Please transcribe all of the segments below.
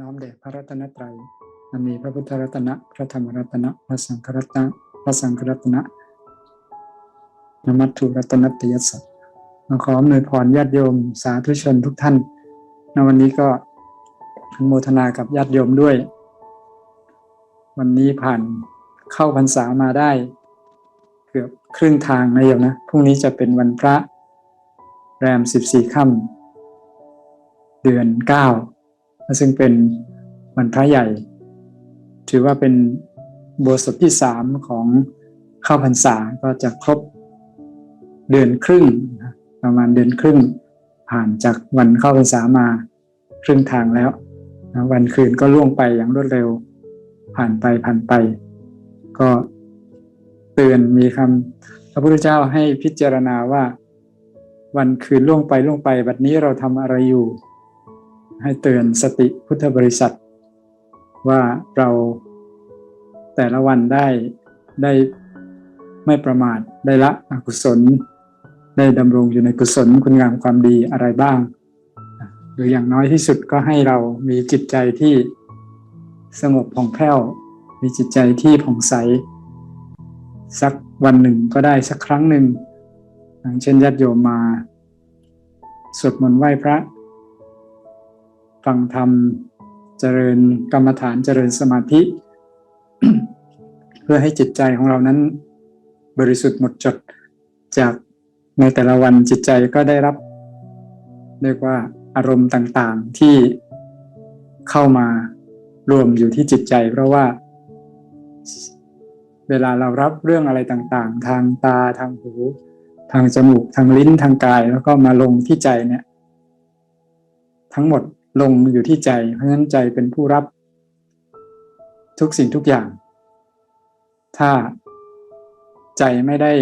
น้อมแด่พระรัตนตรัยอันมีพระพุทธรัตนะ พระธรรมรัตนะ พระสังฆรัตนะพระสังฆรัตนะนมัตถุรัตนตยสัตมาขออำนวยพรญาติโยมสาธุชนทุกท่านในวันนี้ก็โมทนากับญาติโยมด้วย วันนี้ผ่านเข้าพรรษามาได้ เกือบครึ่งทางนะโยมนะ พรุ่งนี้จะเป็นวันพระแรมสิบสี่ค่ำเดือนเก้า ซึ่งเป็นวันพระใหญ่ ถือว่าเป็นโบสถที่สามของเข้าพรรษาก็จะครบเดือนครึ่ง ประมาณเดือนครึ่ง ผ่านจากวันเข้าพรรษามาครึ่งทางแล้ว วันคืนก็ล่วงไปอย่างรวดเร็ว ผ่านไปผ่านไป ก็เตือนมีคำพระพุทธเจ้าให้พิจารณาว่า วันคืนล่วงไปล่วงไป บัดนี้เราทำอะไรอยู่ ให้เตือนสติพุทธบริษัท ว่าเราแต่ละวันได้ได้ไม่ประมาทได้ละอกุศล ได้ดำรงอยู่ในกุศลคุณงามความดีอะไรบ้าง หรืออย่างน้อยที่สุดก็ให้เรามีจิตใจที่สงบผ่องแผ้ว มีจิตใจที่ผ่องใส สักวันหนึ่งก็ได้สักครั้งหนึ่งอย่างเช่นญาติโยมมาสวดมนต์ไหว้พระ ฟังธรรม เจริญกรรมฐานเจริญสมาธิ เพื่อให้จิตใจของเรานั้น บริสุทธิ์หมดจดจากในแต่ละวันจิตใจก็ได้รับ เรียกว่าอารมณ์ต่างๆที่เข้ามารวมอยู่ที่จิตใจ เพราะว่าเวลาเรารับเรื่องอะไรต่างๆ ทางตาทางหู ทางจมูก ทางลิ้นทางกาย แล้วก็มาลงที่ใจเนี่ย ทั้งหมด ลงอยู่ที่ใจ เพราะฉะนั้นใจเป็นผู้รับ ทุกสิ่งทุกอย่าง ถ้าใจไม่ได้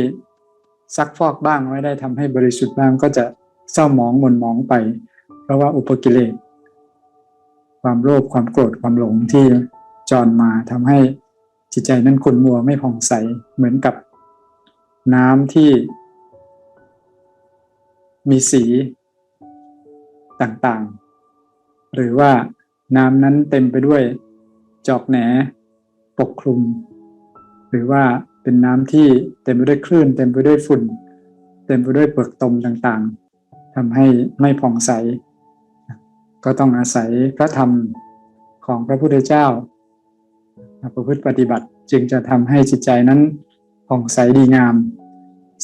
ซักฟอกบ้างไม่ได้ทำให้บริสุทธิ์บ้างก็จะเศร้าหมองหม่นหมองไป เพราะว่าอุปกิเลสความโลภความโกรธความหลงที่จรมาทำให้จิตใจนั้นขุ่นมัวไม่ผ่องใสเหมือนกับน้ำที่มีสีต่างๆ หรือว่าน้ำนั้นเต็มไปด้วยจอกแหนปกคลุม หรือว่าเป็นน้ำที่เต็มไปด้วยคลื่น เต็มไปด้วยฝุ่น เต็มไปด้วยเปลือกตมต่างๆทำให้ไม่ผ่องใส ก็ต้องอาศัยพระธรรมของพระพุทธเจ้าประพฤติปฏิบัติจึงจะทำให้จิตใจนั้นผ่องใสดีงาม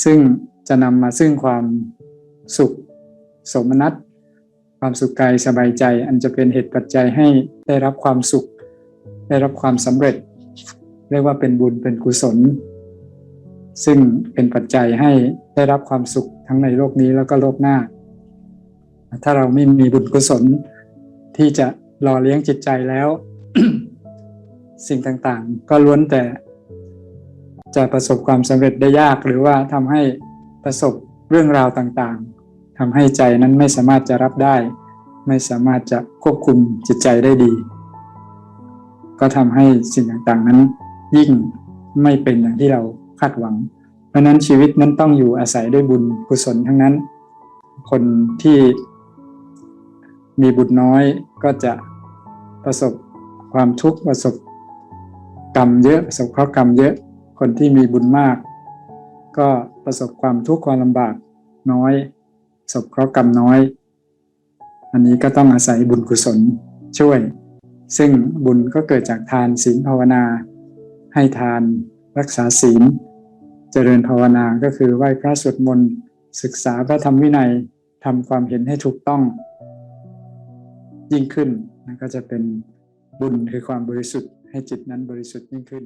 ซึ่งจะนำมาซึ่งความสุขสมนัต ความสุขกายสบายใจ อันจะเป็นเหตุปัจจัยให้ได้รับความสุข ได้รับความสำเร็จ เรียกว่าเป็นบุญเป็นกุศล ซึ่งเป็นปัจจัยให้ได้รับความสุขทั้งในโลกนี้แล้วก็โลกหน้า ถ้าเราไม่มีบุญกุศล ที่จะหล่อเลี้ยงจิตใจแล้ว สิ่งต่างๆ ก็ล้วนแต่ จะประสบความสำเร็จได้ยากหรือว่าทำให้ประสบเรื่องราวต่างๆ ทำให้ใจนั้นไม่สามารถจะรับได้ ไม่สามารถจะควบคุมจิตใจได้ดี ก็ทำให้สิ่งต่างๆนั้น ยิ่งไม่เป็นอย่างที่เราคาดหวัง เพราะนั้นชีวิตนั้นต้องอยู่อาศัยด้วยบุญกุศลทั้งนั้น คนที่มีบุญน้อยก็จะประสบความทุกข์ประสบกรรมเยอะประสบข้อกรรมเยอะ คนที่มีบุญมาก ก็ประสบความทุกข์ความลำบากน้อย ประสบเคราะห์กรรมน้อย อันนี้ก็ต้องอาศัยบุญกุศลช่วย ซึ่งบุญก็เกิดจากทานศีลภาวนา ให้ทานรักษาศีล เจริญภาวนาก็คือไหว้พระสวดมนต์ศึกษาพระธรรมวินัยทำความเห็นให้ถูกต้อง ยิ่งขึ้นนั่นก็จะเป็นบุญคือความบริสุทธิ์ให้จิตนั้นบริสุทธิ์ยิ่งขึ้น